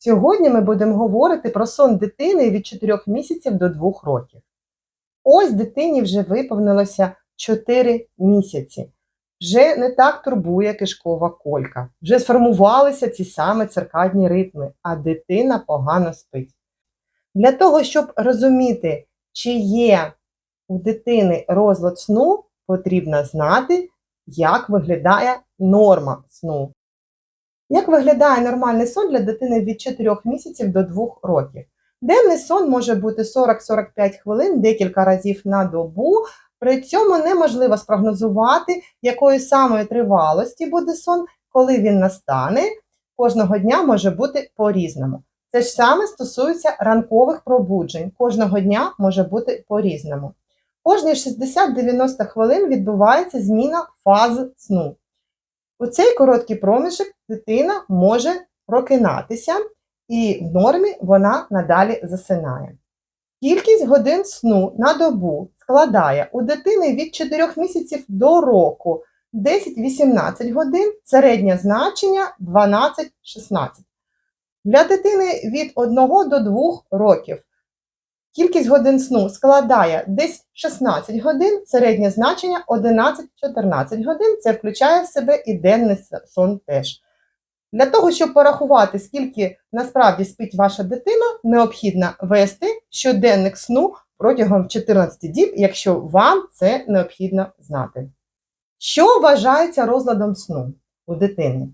Сьогодні ми будемо говорити про сон дитини від 4 місяців до 2 років. Ось дитині вже виповнилося 4 місяці. Вже не так турбує кишкова колька, вже сформувалися ці саме циркадні ритми, а дитина погано спить. Для того, щоб розуміти, чи є у дитини розлад сну, потрібно знати, як виглядає норма сну. Як виглядає нормальний сон для дитини від 4 місяців до 2 років? Денний сон може бути 40-45 хвилин декілька разів на добу. При цьому неможливо спрогнозувати, якої самої тривалості буде сон, коли він настане. Кожного дня може бути по-різному. Це ж саме стосується ранкових пробуджень. Кожного дня може бути по-різному. Кожні 60-90 хвилин відбувається зміна фаз сну. У цей короткий проміжок дитина може прокинатися, і в нормі вона надалі засинає. Кількість годин сну на добу складає у дитини від 4 місяців до року 10-18 годин, середнє значення 12-16. Для дитини від 1 до 2 років кількість годин сну складає десь 16 годин, середнє значення 11-14 годин. Це включає в себе і денний сон теж. Для того, щоб порахувати, скільки насправді спить ваша дитина, необхідно вести щоденник сну протягом 14 діб, якщо вам це необхідно знати. Що вважається розладом сну у дитини?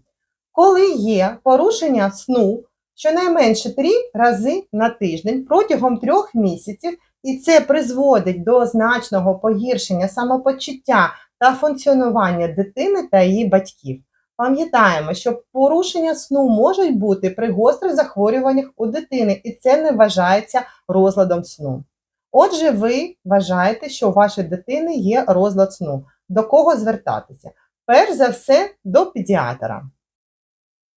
Коли є порушення сну щонайменше 3 рази на тиждень протягом 3 місяців, і це призводить до значного погіршення самопочуття та функціонування дитини та її батьків. Пам'ятаємо, що порушення сну можуть бути при гострих захворюваннях у дитини, і це не вважається розладом сну. Отже, ви вважаєте, що у вашої дитини є розлад сну. До кого звертатися? Перш за все, до педіатра.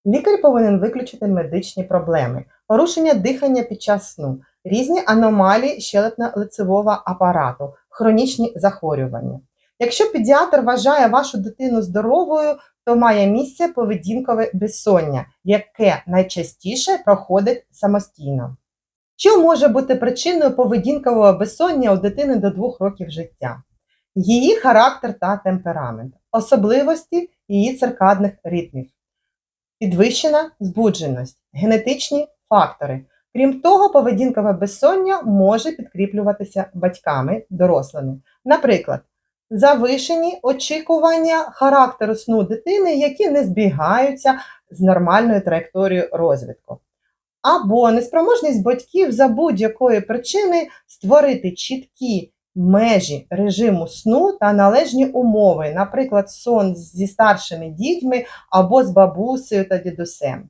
Лікар повинен виключити медичні проблеми, порушення дихання під час сну, різні аномалії щелепно-лицевого апарату, хронічні захворювання. Якщо педіатр вважає вашу дитину здоровою, то має місце поведінкове безсоння, яке найчастіше проходить самостійно. Що може бути причиною поведінкового безсоння у дитини до 2 років життя? Її характер та темперамент, особливості її циркадних ритмів, підвищена збудженість, генетичні фактори. Крім того, поведінкове безсоння може підкріплюватися батьками, дорослими. Наприклад, завишені очікування характеру сну дитини, які не збігаються з нормальною траєкторією розвитку. Або неспроможність батьків за будь-якої причини створити чіткі межі режиму сну та належні умови, наприклад, сон зі старшими дітьми або з бабусею та дідусем.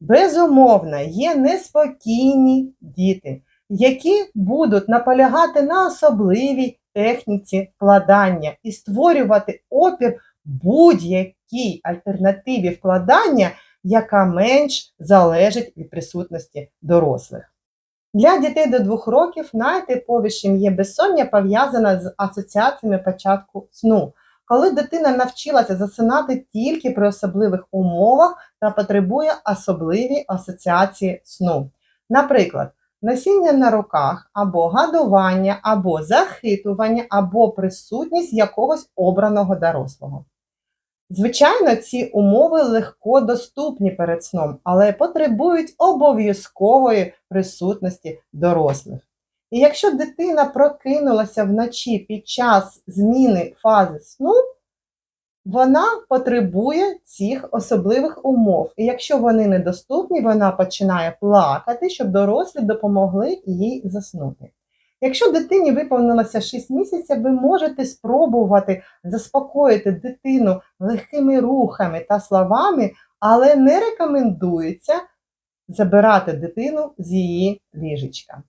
Безумовно, є неспокійні діти, які будуть наполягати на особливій техніці вкладання і створювати опір будь-якій альтернативі вкладання, яка менш залежить від присутності дорослих. Для дітей до 2 років найтиповішим є безсоння пов'язане з асоціаціями початку сну, коли дитина навчилася засинати тільки при особливих умовах та потребує особливі асоціації сну. Наприклад, носіння на руках, або гадування, або захитування, або присутність якогось обраного дорослого. Звичайно, ці умови легко доступні перед сном, але потребують обов'язкової присутності дорослих. І якщо дитина прокинулася вночі під час зміни фази сну, вона потребує цих особливих умов. І якщо вони недоступні, вона починає плакати, щоб дорослі допомогли їй заснути. Якщо дитині виповнилося 6 місяців, ви можете спробувати заспокоїти дитину легкими рухами та словами, але не рекомендується забирати дитину з її ліжечка.